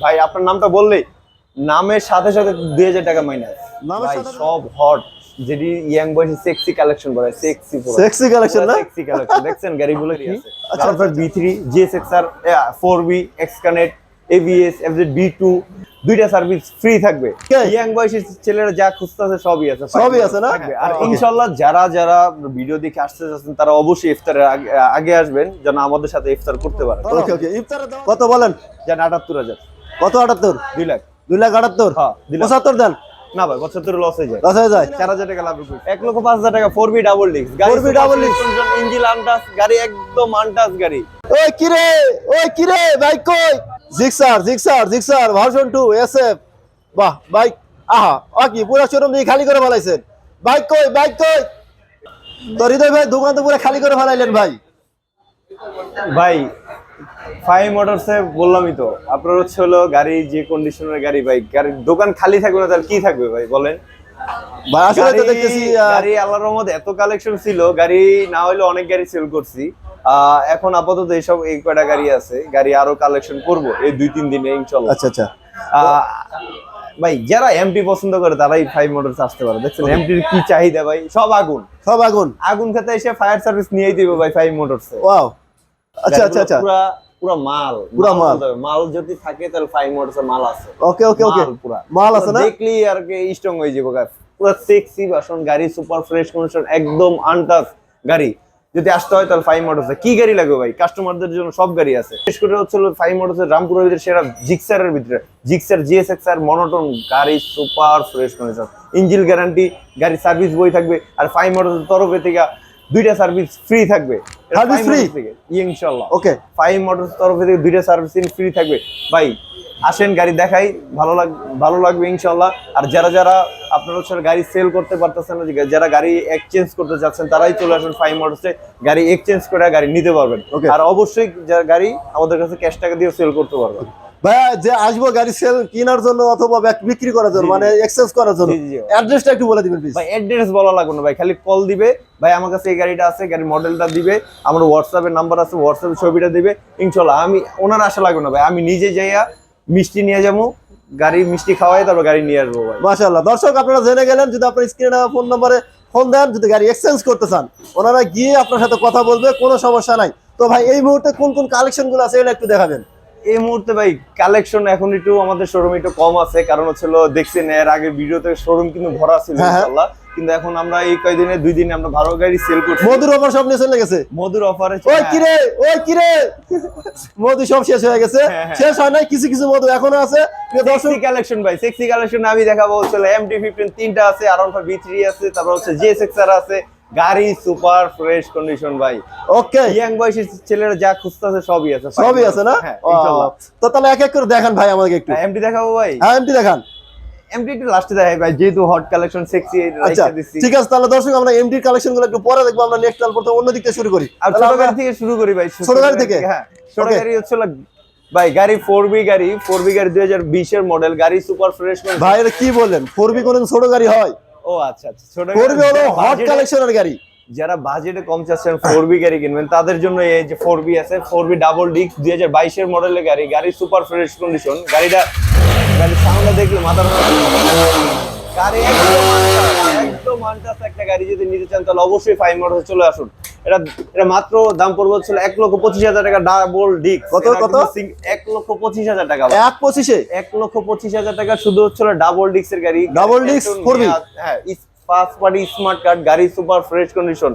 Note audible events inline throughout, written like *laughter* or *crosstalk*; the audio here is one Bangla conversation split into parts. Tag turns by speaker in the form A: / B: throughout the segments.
A: ভাই আপনার নামটা বললেই। নামের সাথে সাথে দুই হাজার টাকা মাইনাস ভাই সব হট যেটি ইয়াং বয়সে সেক্সি কালেকশন করে সেক্সি
B: সেক্সি কালেকশন না?
A: সেক্সি কালেকশন দেখছেন গাড়িগুলো কি?
B: আচ্ছা,
A: তারপর B three GSXR four B X ABS FZ B two দুইটা সার্ভিস ফ্রি থাকবে। ইয়াং বয়সের ছেলেরা যা খুঁজতেছে সবই আছে।
B: সবই আছে না?
A: আর. ইনশাল্লাহ যারা যারা ভিডিও দেখে আসতে যাচ্ছেন তারা অবশ্যই ইফতারের আগে- আসবেন যেন আমাদের সাথে ইফতার করতে পারে
B: ওকে ওকে ইফতারের দাম কত বলেন?
A: যেন আটাত্তর হাজার।
B: কত আটাত্তর?
A: দুই লাখ।
B: দুই লাখ আটাত্তর?
A: হ্যাঁ,
B: পঁচাত্তর দেন।
A: না ভাই পঁচাত্তর লস হয়ে যায়।
B: দশ হয়ে যায়?
A: চার হাজার টাকা লাভ এক লক্ষ পাঁচ হাজার টাকা four B double disc
B: 4B double disc।
A: Engine untouch গাড়ি একদম আনটাস গাড়ি।
B: ওই কিরে ওই কিরে বাইক কই? Gixxer Gixxer Gixxer version two S F বাহ বাইক আহা কি পুরো শোরুম দিয়ে খালি করে ফেলাইছেন। বাইক কই বাইক কই? তো হৃদয় ভাই দোকান তো পুরো খালি করে ফেলাইলেন ভাই।
A: ভাই ফাইভ মোটরসে বললামই তো আপনার হচ্ছে হলো গাড়ি যে কন্ডিশনের গাড়ি ভাই গাড়ির দোকান খালি থাকবে না তাহলে কি থাকবে ভাই বলেন?
B: আসলে তো
A: গাড়ি-
B: দেখতেছি
A: গাড়ি আল্লাহর রহমতে এত কালেকশন ছিল গাড়ি না হলে অনেক গাড়ি সেল করছি। এখন আপাতত এইসব এই কয়টা গাড়ি আছে গাড়ি আরও কালেকশন করব এই দুই তিন দিনে ইনশাল্লাহ
B: আচ্ছা আচ্ছা।
A: ভাই যারা এমপি পছন্দ করে তারাই ফাইভ মোটরস আসতে পারে। দেখছেন এমটির কি চাহিদা ভাই? সব আগুন।
B: সব আগুন।
A: আগুন খেতে এসে ফায়ার সার্ভিস নিয়েই দিবে ভাই ফাইভ মোটরস
B: ওয়াও আচ্ছা আচ্ছা আচ্ছা।
A: পুরা পুরা মাল।
B: পুরা মাল।
A: মাল। যদি থাকে তাহলে ফাইভ মোটরস মাল আছে।
B: ওকে ওকে ওকে
A: পুরা।
B: মাল আছে না?
A: দেখলি আর কি স্ট্রং হয়ে যাব গাছ পুরো সেক্সি বাসন গাড়ি সুপার ফ্রেশ কন্ডিশন একদম আনটাস গাড়ি। যদি আসতে হয় তাহলে ফাইভ মোটরস কি গাড়ি লাগবে ভাই? কাস্টমারদের জন্য সব গাড়ি আছে। বিশেষ করে হচ্ছে ফাইভ মোটরস রামপুরের ভিতরে সেরা জিক্সারের ভিতরে। জিক্সার জিএসএক্স আর মনোটন গাড়ি super fresh condition engine guarantee গাড়ি সার্ভিস বই থাকবে। আর ফাইভ মোটরস তরফে থেকে দুইটা সার্ভিস ফ্রি থাকবে। ইনশাল্লাহ
B: ওকে
A: ফাইভ মোটরস তরফে থেকে দুইটা সার্ভিসিং ফ্রি থাকবে। ভাই আসেন গাড়ি দেখাই ভালো লাগ ভালো লাগবে ইনশাল্লাহ। আর যারা যারা আপনারা হচ্ছে গাড়ি সেল করতে পারতেছেন না যারা গাড়ি এক্সচেঞ্জ করতে চাচ্ছেন তারাই চলে আসেন ফাইভ মোটরসে গাড়ি এক্সচেঞ্জ করে গাড়ি নিতে পারবেন. আর অবশ্যই যারা গাড়ি আমাদের কাছে ক্যাশ টাকা দিয়ে সেল করতে পারবেন।
B: ভাইয়া যে আসব গাড়ি সেল কেনার জন্য অথবা বিক্রি করার জন্য। মানে এক্সচেঞ্জ করার জন্য। অ্যাড্রেসটা একটু বলে দিবেন প্লিজ
A: ভাই অ্যাড্রেস বলা লাগবে না ভাই খালি কল দিবে। ভাই আমার কাছে এই গাড়িটা আছে গাড়ির মডেলটা দিবে। আমার হোয়াটসঅ্যাপের নাম্বার আছে হোয়াটসঅ্যাপে ছবিটা দিবে। ইনশাল্লাহ আমি ওনার আশা লাগবে না ভাই আমি নিজে যাইয়া মিষ্টি নিয়ে যাব গাড়ি মিষ্টি খাওয়াই তারপর গাড়ি নিয়ে আসব ভাই।
B: মাশাআল্লাহ। দর্শক আপনারা জেনে গেলেন যদি আপনার স্ক্রিনে ফোন নম্বরে ফোন দেন যদি গাড়ি এক্সচেঞ্জ করতে চান ওনারা গিয়ে আপনার সাথে কথা বলবে কোনো সমস্যা নাই। তো ভাই এই মুহূর্তে কোন কোন কালেকশনগুলো আছে এটা একটু দেখাবেন।
A: এই মুহূর্তে ভাই কালেকশন এখন একটু আমাদের শোরুম একটু কম আছে কারণ হচ্ছে হলো দেখছেন এর আগে ভিডিওতে শোরুম কিন্তু ভরা ছিল
B: হ্যাঁ, হ্যাঁ।
A: ইনশাআল্লাহ। কিন্তু এখন আমরা এই কয়দিনে দুই দিনে আমরা ভালো গাড়ি সেল করছি।
B: মধুর অফার সব নিয়ে চলে গেছে।
A: মধুর অফারে
B: ওই কিরে ওই কিরে। মধু সব শেষ হয়ে গেছে।
A: হ্যাঁ, হ্যাঁ।
B: শেষ হয় নাই কিছু কিছু মধু এখনও আছে। প্রিয় দর্শক
A: সেক্সি কালেকশন ভাই সেক্সি কালেকশন আমি দেখাবো হচ্ছে এমটি ফিফটিন তিনটা আছে আর বি থ্রি আছে তারপর হচ্ছে জে সেক্সার আছে। গাড়ি সুপার ফ্রেশ কন্ডিশন ভাই।
B: ওকে
A: ইয়াং বয়সের ছেলেরা যা খুঁজতেছে সবই আছে।
B: সবই আছে না?
A: হ্যাঁ
B: তো তাহলে এক এক করে দেখান ভাই আমাকে একটু।
A: এমটি দেখাবো ভাই।
B: হ্যাঁ এমটি দেখান।
A: এমটি লাস্টে দেখাই ভাই যেহেতু হট কালেকশন সেক্সি
B: আচ্ছা ঠিক আছে তাহলে দর্শক আমরা এমডির কালেকশনগুলো একটু পরে দেখব আমরা নেক্সট প্রথম অন্য দিক থেকে শুরু করি।
A: আর ছোট গাড়ি থেকে শুরু করি ভাই
B: ছোট গাড়ি থেকে?
A: হ্যাঁ ছোট গাড়ি হচ্ছে ভাই গাড়ি ফোর বি গাড়ি ফোর বি গাড়ি দুই হাজার বিশের মডেল গাড়ি সুপার ফ্রেশ
B: ভাই এটা কি ফোর বি কোন ছোট গাড়ি হয়?
A: ও আচ্ছা আচ্ছা ছোট
B: ফোর বি হলো হট
A: budget-
B: কালেকশনের গাড়ি।
A: যারা বাজেটে কম চাচ্ছেন ফোর বি গাড়ি কিনবেন তাদের জন্য এই যে ফোর বি আছে ফোর বি ডাবল ডিস্ক দুই হাজার বাইশের মডেলের গাড়ি গাড়ি সুপার ফ্রেশ কন্ডিশন গাড়িটা গাড়ির সামনে দেখলে মাথার গাড়ি একদম আনটাস, একটা গাড়ি যদি নিতে চান তাহলে অবশ্যই ফাইভ মডেল চলে আসুন। এটা এটা মাত্র দাম পড়বে হচ্ছে এক লক্ষ পঁচিশ হাজার টাকা ডাবল ডিস্ক
B: কত, কত?
A: এক লক্ষ পঁচিশ হাজার টাকা
B: এক পঁচিশে?
A: এক লক্ষ পঁচিশ হাজার টাকা শুধু হচ্ছে ডাবল ডিস্কের গাড়ি।
B: Double disc,
A: একদম
B: 4B?
A: হ্যাঁ ফার্স্ট পার্টি স্মার্ট কার্ড গাড়ি সুপার ফ্রেশ কন্ডিশন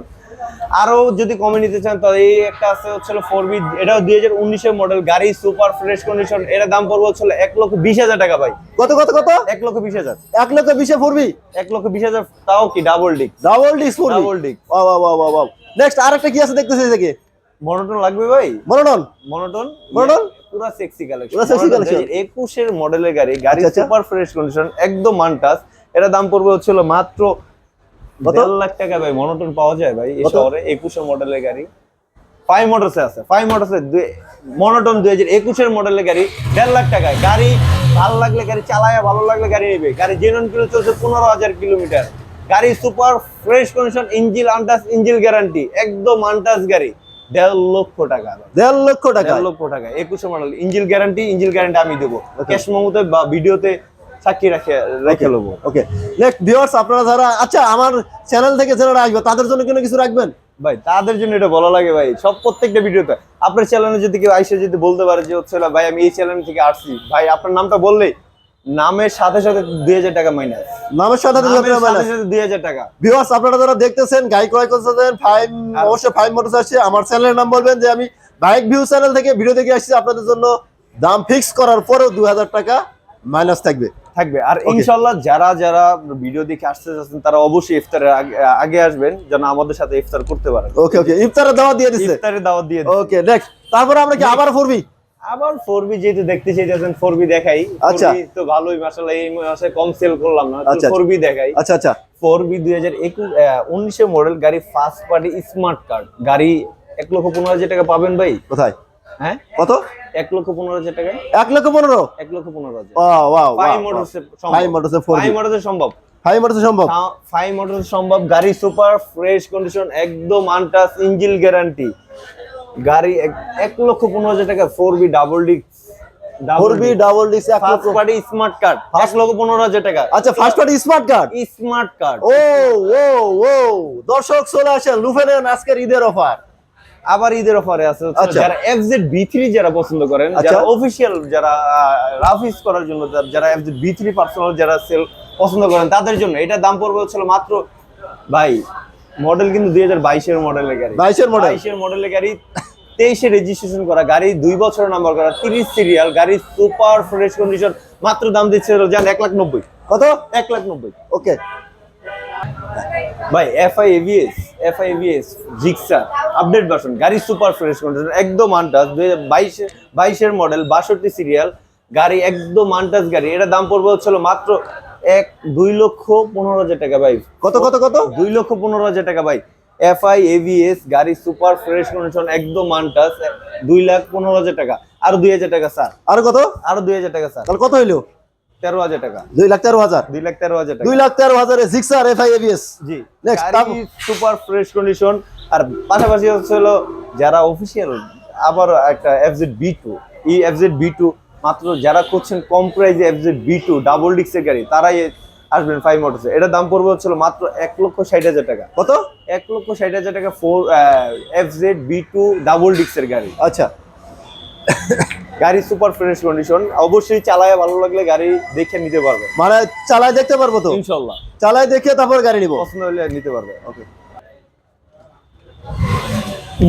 A: আরও যদি কমে নিতে চান তাহলে এই একটা আছে হচ্ছে ফোর বি এটাও দুই হাজার উনিশের মডেল গাড়ি সুপার ফ্রেশ কন্ডিশন এটা দাম পড়বে হচ্ছে এক লক্ষ বিশ হাজার টাকা ভাই।
B: কত কত কত?
A: এক লক্ষ বিশ হাজার।
B: এক লক্ষ বিশে ফোর বি
A: এক লক্ষ বিশ হাজার তাও কি double disc
B: double four
A: double disc
B: next আরেকটা কি আছে দেখতেছি থেকে
A: মনোটন লাগবে ভাই?
B: Monotone
A: monotone
B: Monoton?
A: পুরো সেক্সি কালেকশন
B: পুরা sexy collection?
A: একুশের মডেলের গাড়ি গাড়ি। সুপার ফ্রেশ কন্ডিশন একদম আনটাস এটা দাম পড়বে হচ্ছিল মাত্র? দেড় লাখ টাকা ভাই মনোটন পাওয়া যায় ভাই এই শহরে একুশের মডেলের গাড়ি। ফাইভ মোটরসে আছে ফাইভ মোটরসে মনোটন দুই হাজার একুশের মডেলের গাড়ি দেড় লাখ টাকায় গাড়ি ভালো লাগলে গাড়ি চালায় ভালো লাগলে গাড়ি নেবে। গাড়ি জেনুইন কিলো চলছে পনেরো হাজার কিলোমিটার। গাড়ি super fresh condition engine untouch engine guarantee একদম আনটাস গাড়ি। দেড় লক্ষ টাকা।
B: দেড় লক্ষ টাকা?
A: দেড় লক্ষ টাকা একুশে model engine guarantee engine guarantee আমি দেবো। ক্যাশ মেমোতে বা ভিডিওতে সাক্ষী রাখে রেখে নেব
B: ওকে নেক্সট ভিউয়ার্স আপনারা যারা আচ্ছা আমার চ্যানেল থেকে যারা আসবে তাদের জন্য কোনো কিছু রাখবেন?
A: ভাই তাদের জন্য এটা বলা লাগে ভাই। সব প্রত্যেকটা ভিডিওতে। আপনার চ্যানেলে যদি কেউ আইসে যদি বলতে পারে যে হচ্ছে ভাই আমি এই চ্যানেল থেকে আসছি। ভাই আপনার নামটা বললেই নামের সাথে সাথে দুই হাজার টাকা মাইনাস
B: নামের সাথে
A: দুই হাজার টাকা।
B: ভিউয়ার্স আপনারা যারা দেখতেছেন গাড়ি ক্রয় করতেছেন ফাইভ অবশ্যই ফাইভ মোটরস আসছে। আমার চ্যানেলের নাম বলবেন যে আমি বাইক ভিউ চ্যানেল থেকে ভিডিও দেখে আসছি। আপনাদের জন্য দাম ফিক্স করার পরেও দুই হাজার টাকা মাইনাস থাকবে।
A: থাকবে। আর ইনশাল্লাহ যারা যারা ভিডিও দেখে আসতে যাচ্ছেন তারা অবশ্যই ইফতারের আগে- আসবেন যেন আমাদের সাথে ইফতার করতে পারেন।
B: ওকে ওকে ইফতারের দাওয়া দিয়ে দিচ্ছে
A: ইফতারের দাওয়াত দিয়ে।
B: ওকে নেক্সট তারপরে আমরা কি আবার ফুরবি?
A: আবার ফোর বি যেহেতু দেখতে চাইতেছেন ফোর বি দেখাই।
B: আচ্ছা।
A: তো ভালোই মাসাল্লাহ এই মাসে কম সেল করলাম না
B: আচ্ছা।
A: ফোর বি দেখাই।
B: আচ্ছা আচ্ছা।
A: ফোর বি দুই হাজার একুশ উনিশে মডেল গাড়ি ফার্স্ট পার্টি স্মার্ট কার্ড গাড়ি এক লক্ষ পনেরো হাজার টাকা পাবেন ভাই।
B: কোথায়?
A: হ্যাঁ?
B: কত?
A: এক লক্ষ পনেরো হাজার টাকায়
B: এক লক্ষ পনেরো?
A: এক লক্ষ পনেরো হাজার।
B: ও ওয়াও
A: ফাইভ মোটরসে
B: ফাইভ মোটরসে
A: ফাইভ মোটরসে সম্ভব।
B: ফাইভ মোটরসে সম্ভব?
A: ফাইভ মোটরসে সম্ভব। গাড়ি সুপার ফ্রেশ কন্ডিশন একদম আনটাচ ইঞ্জিন গ্যারান্টি গাড়ি এক- লক্ষ পনেরো হাজার টাকা ফোর বি ডাবল ডিক্স
B: double disc
A: first party smart card এক লক্ষ পনেরো হাজার টাকা।
B: আচ্ছা first party smart card
A: smart card
B: ও ও ও। দর্শক চলে আসেন লুফে নেন আজকের ঈদের অফার
A: আবার ঈদের অফারে আছে।
B: আচ্ছা।
A: যারা এফজেড বি থ্রি যারা পছন্দ করেন
B: আচ্ছা।
A: যারা অফিসিয়াল যারা রাফ ইউজ করার জন্য যারা- এফজেড বি থ্রি পার্সোনাল যারা সেল পছন্দ করেন তাদের জন্য এটা দাম পড়বে হচ্ছিল মাত্র ভাই মডেল কিন্তু দুই হাজার বাইশের মডেলের গাড়ি।
B: বাইশের মডেল
A: বাইশের মডেলের গাড়ি তেইশে রেজিস্ট্রেশন করা গাড়ি দুই বছর নাম্বার করা তিরিশ সিরিয়াল গাড়ি সুপার ফ্রেশ কন্ডিশন মাত্র দাম দিচ্ছে জান এক লাখ নব্বই।
B: কত?
A: এক লাখ নব্বই।
B: ওকে।
A: ভাই FI ABS FI ABS Gixxer update version গাড়ি সুপার ফ্রেশ কন্ডিশন একদম আনটাচ দুই হাজার বাইশে বাইশের মডেল বাষট্টি সিরিয়াল গাড়ি একদম আনটাচ গাড়ি। এটা দাম পড়বে হচ্ছিল মাত্র এক দুই লক্ষ পনেরো হাজার টাকা ভাই।
B: কত কত কত?
A: দুই লক্ষ পনেরো হাজার টাকা ভাই। এফআই এভিএস গাড়ি সুপার ফ্রেশ কন্ডিশন একদম আনটাচ দুই লাখ পনেরো হাজার টাকা। আর দুই হাজার টাকা স্যার
B: আর কত?
A: আর দুই হাজার টাকা স্যার
B: তাহলে কত হইল?
A: তেরো হাজার টাকা।
B: দুই লাখ তেরো হাজার।
A: দুই লাখ তেরো হাজার
B: দুই লাখ তেরো হাজারে আই এবিএস
A: জি। সুপার ফ্রেশ কন্ডিশন আর পাশাপাশি হচ্ছে হলো যারা অফিসিয়াল আবার একটা এফজেড বি টু এই এফজেড বি টু মাত্র যারা করছেন কম প্রাইজে এফজেড বি টু ডাবল ডিক্সের গাড়ি তারাই আসবেন ফাইভ মোটরসে এটা দাম পড়বে হচ্ছিল মাত্র এক লক্ষ ষাট হাজার টাকা।
B: কত?
A: এক লক্ষ ষাট হাজার টাকা four FZ B two double ডিক্সের গাড়ি।
B: আচ্ছা।
A: গাড়ি সুপার ফ্রেশ কন্ডিশন অবশ্যই চালায় ভালো লাগলে গাড়ি দেখে নিতে পারবে।
B: মানে চালায় দেখতে পারব তো?
A: ইনশাল্লাহ।
B: চালায় দেখে তারপর গাড়ি নিবো?
A: পছন্দ হলে নিতে পারবে ওকে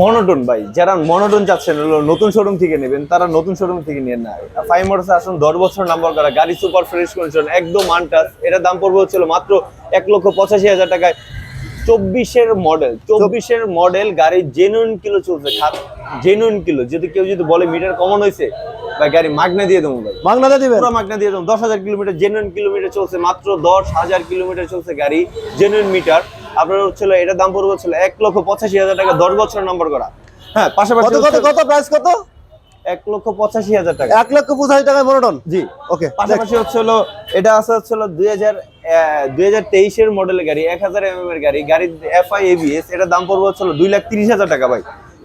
A: মনোটন ভাই যারা মনোটন চাচ্ছেন নতুন শোরুম থেকে নেবেন তারা নতুন শোরুম থেকে নিয়ে না। ফাইভ মোটরস আসুন দশ বছর নাম্বার করা গাড়ি সুপার ফ্রেশ কন্ডিশন একদম আনটাস এটা দাম পড়বে হচ্ছিল মাত্র এক লক্ষ পঁচাশি হাজার টাকায়। চব্বিশের মডেল চব্বিশের মডেল গাড়ি জেনুইন কিলো চলছে খাত জেনুইন কিলো যদি কেউ যদি বলে মিটার কমন হয়েছে বা গাড়ি মাগনা দিয়ে দেবো ভাই।
B: মাগনাতে দিবেন?
A: পুরো মাগনা দিয়ে দেবো। দশ হাজার কিলোমিটার জেনুইন কিলোমিটার চলছে মাত্র দশ হাজার কিলোমিটার চলছে গাড়ি জেনুইন মিটার আপনার হচ্ছিল এটার দাম পড়বে হচ্ছিল এক লক্ষ পঁচাশি হাজার টাকা দশ বছর নাম্বার করা। হ্যাঁ পাশাপাশি
B: কত কত কত প্রাইস কত?
A: এক লক্ষ পঁচাশি হাজার টাকা।
B: এক লক্ষ পঁচাশি টাকায় মনোটন?
A: জি।
B: ওকে
A: পাশাপাশি হচ্ছে হলো এটা আছে হচ্ছে হলো দুই হাজার দুই হাজার তেইশের মডেলের গাড়ি এক হাজার এম এর গাড়ি। গাড়ি এফ আই এবিএস এটা দাম পড়বে হচ্ছে দুই লাখ তিরিশ হাজার টাকা ভাই।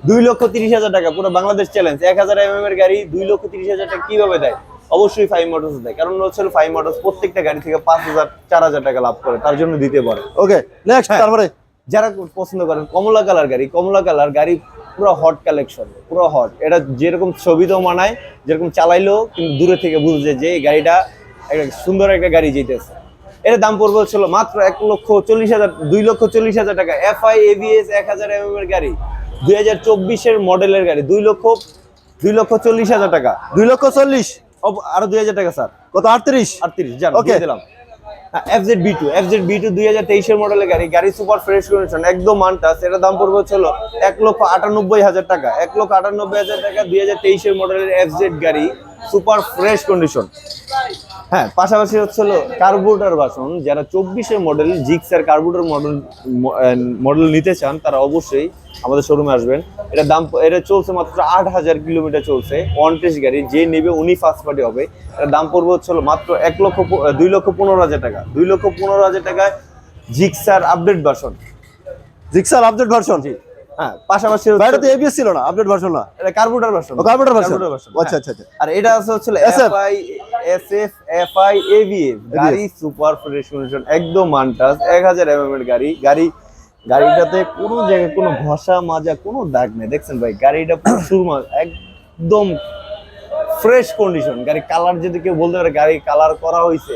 A: দুই লক্ষ তিরিশ হাজার টাকা পুরো বাংলাদেশ চ্যালেঞ্জ এক হাজার এম এর গাড়ি দুই লক্ষ তিরিশ হাজার টাকা কীভাবে দেয়? অবশ্যই ফাইভ মোটরস দেয়। কারণ হচ্ছে ফাইভ মোটরস প্রত্যেকটা গাড়ি থেকে পাঁচ হাজার চার হাজার টাকা লাভ করে তার জন্য দিতে পারে।
B: ওকে নেক্সট
A: হ্যাঁ।
B: তারপরে?
A: যারা পছন্দ করেন কমলা কালার গাড়ি কমলা কালার গাড়ি পুরো হট কালেকশন পুরো হট এটা যেরকম ছবিতেও মানায় যেরকম চালাইলেও কিন্তু দূরে থেকে বুঝছে যে এই গাড়িটা একটা সুন্দর একটা গাড়ি যেতেছে এর দাম পড়বে হচ্ছিল মাত্র এক লক্ষ চল্লিশ হাজার দুই লক্ষ চল্লিশ হাজার টাকা। এফআই এবিএস এক হাজার এম এর গাড়ি দুই হাজার চব্বিশের মডেলের গাড়ি দুই লক্ষ দুই লক্ষ চল্লিশ হাজার টাকা।
B: দুই লক্ষ চল্লিশ?
A: আরও দুই হাজার টাকা স্যার।
B: কত আটত্রিশ?
A: আটত্রিশ জান ওকে। দিলাম। FZ B two FZ B two দুই হাজার তেইশের মডেলের গাড়ি গাড়ি সুপার ফ্রেশ কন্ডিশন একদম মানটাস দাম পড়বে হচ্ছে এক লক্ষ আটানব্বই হাজার টাকা। এক লক্ষ আটানব্বই হাজার টাকা দুই হাজার তেইশের মডেলের এফজেড গাড়ি। Super fresh condition. হ্যাঁ পাশাপাশি হচ্ছে হলো কার্বোরেটর বাসন। যারা চব্বিশের model Gixxer carburettor model model নিতে চান তারা অবশ্যই আমাদের শোরুমে আসবেন। এটা দাম এটা চলছে মাত্র আট হাজার কিলোমিটার চলছে ওয়ান টেস্ট গাড়ি যে নেবে উনি ফার্স্ট পার্টি হবে। এটা দাম পড়বে হচ্ছে হলো মাত্র এক লক্ষ দুই লক্ষ পনেরো হাজার টাকা। দুই লক্ষ পনেরো হাজার টাকায় Gixxer update version
B: Gixxer update version
A: জি। হ্যাঁ পাশাপাশি
B: এটা তো এবিএস ছিল না আপডেট ভার্সন না?
A: এটা কার্বোটার ভার্সন
B: ও কার্বোরেটর ভার্সন আচ্ছা
A: হ্যাঁ।
B: আচ্ছা আচ্ছা।
A: আর এটা আছে হচ্ছে এফআই এসএফ এফআই এবিএস গাড়ি সুপার ফ্রেশ কন্ডিশন একদম আনটাস 1000 এমএম এর গাড়ি। গাড়ি গাড়িটাতে কোনো জায়গায় কোনো ঘষা মাজা কোনো দাগ নেই। দেখছেন ভাই গাড়িটা প্রচুর *coughs* মা- একদম ফ্রেশ কন্ডিশন গাড়ি কালার যদি কেউ বলতে পারে গাড়ি কালার করা হয়েছে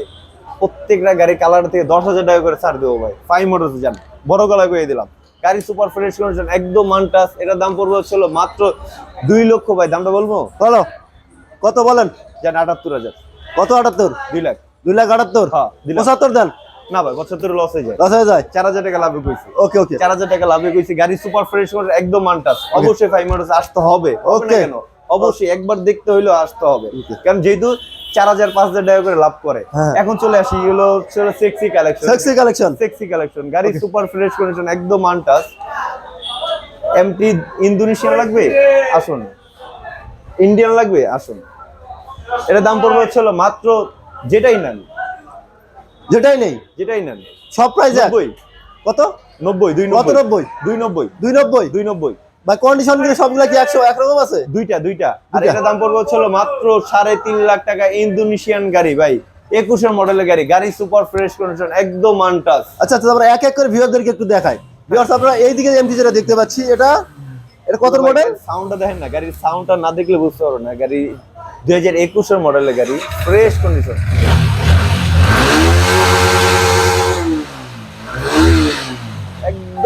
A: প্রত্যেকটা গাড়ি কালার থেকে দশ হাজার টাকা করে ছাড় দেবো ভাই। ফাইভ মোটরস যান। বড় গলা করে দিলাম। গাড়ি সুপার ফ্রেশ কন্ডিশন একদম মানটাস। এটার দাম পড়বে হচ্ছিল মাত্র দুই লক্ষ ভাই। দামটা বলব?
B: বলো। কত বলেন?
A: যান আটাত্তর হাজার।
B: কত আটাত্তর?
A: দুই লাখ।
B: দুই লাখ আটাত্তর?
A: হ্যাঁ।
B: পঁচাত্তর দেন।
A: না ভাই পঁচাত্তর লস হয়ে যায়।
B: দশ হয়ে যায়।
A: চার হাজার টাকা লাভে কইছি।
B: ওকে ওকে
A: চার হাজার টাকা লাভে কইছি। গাড়ি সুপার ফ্রেশ করে একদম মানটাস। অবশ্যই ফাইভ আসতে হবে. কেন? অবশ্যই একবার দেখতে হইলেও আসতে হবে. কারণ যেহেতু চার হাজার পাঁচ হাজার টাকা করে লাভ করে।
B: হ্যাঁ।
A: এখন চলে আসি হলো sexy collection
B: sexy collection
A: sexy collection গাড়ি সুপার ফ্রেশ কন্ডিশন একদম আনটাস এমটি ইন্দোনেশিয়ান লাগবে? আসুন। ইন্ডিয়ান লাগবে? আসুন। এটা দাম পড়বে হচ্ছে মাত্র যেটাই নেন।
B: যেটাই নেই।
A: যেটাই নেন।
B: সব প্রাইস
A: নব্বই।
B: কত?
A: নব্বই দুই নব্বই।
B: নব্বই?
A: দুই নব্বই।
B: দুই নব্বই?
A: দুই নব্বই।
B: বা কন্ডিশনগুলো সবগুলা কি একশো একরকম আছে?
A: দুইটা দুইটা। আর। এটা দাম পড়বে হলো মাত্র সাড়ে তিন লাখ টাকা ইন্দোনেশিয়ান গাড়ি ভাই। একুশের মডেলের গাড়ি গাড়ি সুপার ফ্রেশ কন্ডিশন একদম আনটাস
B: আচ্ছা আচ্ছা আমরা এক এক করে ভিউয়ারদেরকে একটু দেখাই। ভিউয়ার্স আপনারা এইদিকে এমটি যেটা দেখতে পাচ্ছি এটা এটা কত মডেল
A: সাউন্ডটা দেখেন না গাড়ির সাউন্ডটা না দেখলে বুঝতে পারো না গাড়ি দুই হাজার একুশের মডেলের গাড়ি ফ্রেশ কন্ডিশন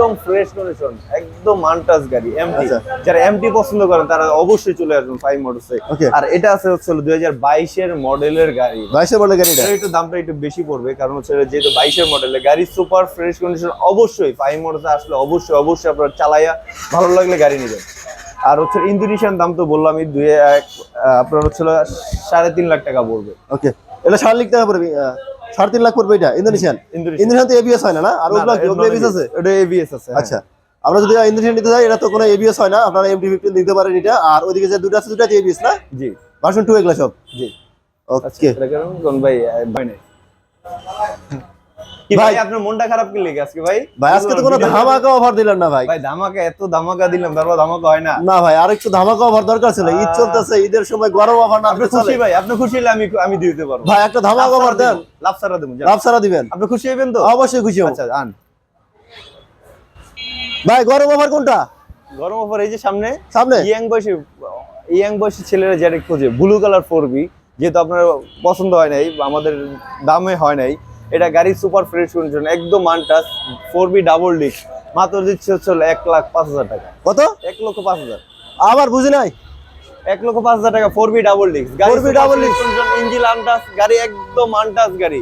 A: একদম ফ্রেশ কন্ডিশন একদম আনটাস গাড়ি এমটি
B: আচ্ছা।
A: যারা এমটি পছন্দ করেন তারা অবশ্যই চলে আসবেন ফাইভ মোটরসে. আর এটা আছে হচ্ছে দুই হাজার বাইশের মডেলের গাড়ি।
B: বাইশে মডেল গাড়িটা?
A: এটার একটু দামটা একটু বেশি পড়বে কারণ হচ্ছে যেহেতু বাইশের মডেলের গাড়ি সুপার ফ্রেশ কন্ডিশন অবশ্যই ফাইভ মোটরসে আসলে অবশ্যই অবশ্যই আপনার চালাইয়া ভালো লাগলে গাড়ি নেবেন। আর হচ্ছে ইন্দোনেশিয়ান দাম তো বললামই দুই এক আপনার হচ্ছে সাড়ে তিন লাখ টাকা পড়বে।
B: ওকে এটা সাড়ে লাখ টাকা পড়বে সাড়ে তিন লাখ পড়বে এটা ইন্দোনেশিয়ান?
A: ইন্দোনেশিয়ান।
B: তো এবিএস হয় না না? আর ওগুলো এবিএস আছে?
A: এটা এবিএস আছে হ্যাঁ।
B: আচ্ছা আমরা যদি ইন্দোনেশিয়ান নিতে যাই এটা তো কোনো এবিএস হয় না আপনারা এমটি ফিফটিন দিতে পারেন এটা আর ওইদিকে যে দুটো আছে দুটো এবিএস না?
A: জি।
B: ভার্সন টু এগুলো সব?
A: জি। আচ্ছা
B: ওকে
A: কোন ভাই নাই। কি ভাই?
B: ভাই-
A: আপনার মনটা খারাপ কি লেগে আজকে ভাই?
B: ভাই আজকে তো কোনো ধামাকা অফার দিলেন না ভাই।
A: ভাই ধামাকা এত ধামাকা দিলাম তারপর ধামাকা হয় না।
B: না ভাই আর একটু ধামাকা অফার দরকার ছিল। ঈদ চলতেছে ঈদের সময় গরম অফার না
A: আপনি খুশি ভাই আপনি খুশি হলে আমি আমি দিতে পারব।
B: ভাই একটা ধামাকা অফার দেন।
A: লাভ দেবো যান।
B: দিবেন।
A: আপনি খুশি হবেন তো?
B: অবশ্যই খুশি হব।
A: আচ্ছা আন
B: ভাই গরম অফার কোনটা?
A: গরম অফার এই যে সামনে।
B: সামনে?
A: ইয়াং বয়সী ইয়াং বয়সী ছেলেরা যেটা খোঁজে ব্লু কালার ফোর বি যেহেতু আপনার পছন্দ হয় নাই আমাদের দামে হয় নাই এটা গাড়ি সুপার ফ্রেশ কন্ডিশন একদম untouched four V double disc মাত্র দিচ্ছে হচ্ছে এক লাখ পাঁচ হাজার টাকা।
B: কত?
A: এক লক্ষ পাঁচ হাজার।
B: আবার বুঝি নাই?
A: এক লক্ষ পাঁচ হাজার টাকা four B double disc
B: 4B double disc।
A: Engine untouch গাড়ি একদম আনটাস গাড়ি।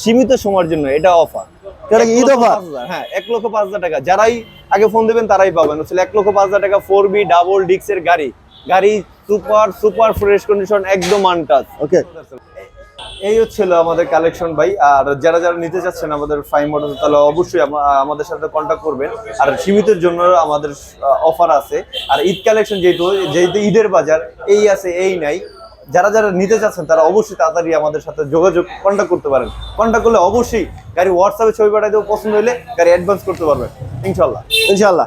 A: সীমিত সময়ের জন্য এটা অফার
B: ঈদ?
A: হ্যাঁ এক লক্ষ পাঁচ হাজার টাকা। যারাই আগে ফোন দেবেন তারাই পাবেন। হচ্ছে এক লক্ষ পাঁচ হাজার টাকা ফোর বি ডাবল ডিস্কের গাড়ি। গাড়ি সুপার সুপার ফ্রেশ কন্ডিশন একদম আনটাচ
B: ওকে
A: এই হচ্ছিল আমাদের কালেকশন ভাই। আর যারা যারা নিতে চাচ্ছেন আমাদের ফাইভ মডেল তাহলে অবশ্যই আমাদের সাথে কন্ট্যাক্ট করবেন। আর সীমিতের জন্য আমাদের অফার আছে। আর ঈদ কালেকশন যেহেতু যেহেতু ঈদের বাজার, এই আছে, এই নাই। যারা যারা নিতে চাচ্ছেন, তারা অবশ্যই তাড়াতাড়ি আমাদের সাথে যোগাযোগ কন্ট্যাক্ট করতে পারেন। কন্ট্যাক্ট করলে অবশ্যই গাড়ি হোয়াটসঅ্যাপে ছবি পাঠাই দেবো, পছন্দ হলে গাড়ি অ্যাডভান্স করতে পারবেন। ইনশাল্লাহ
B: ইনশাআল্লাহ।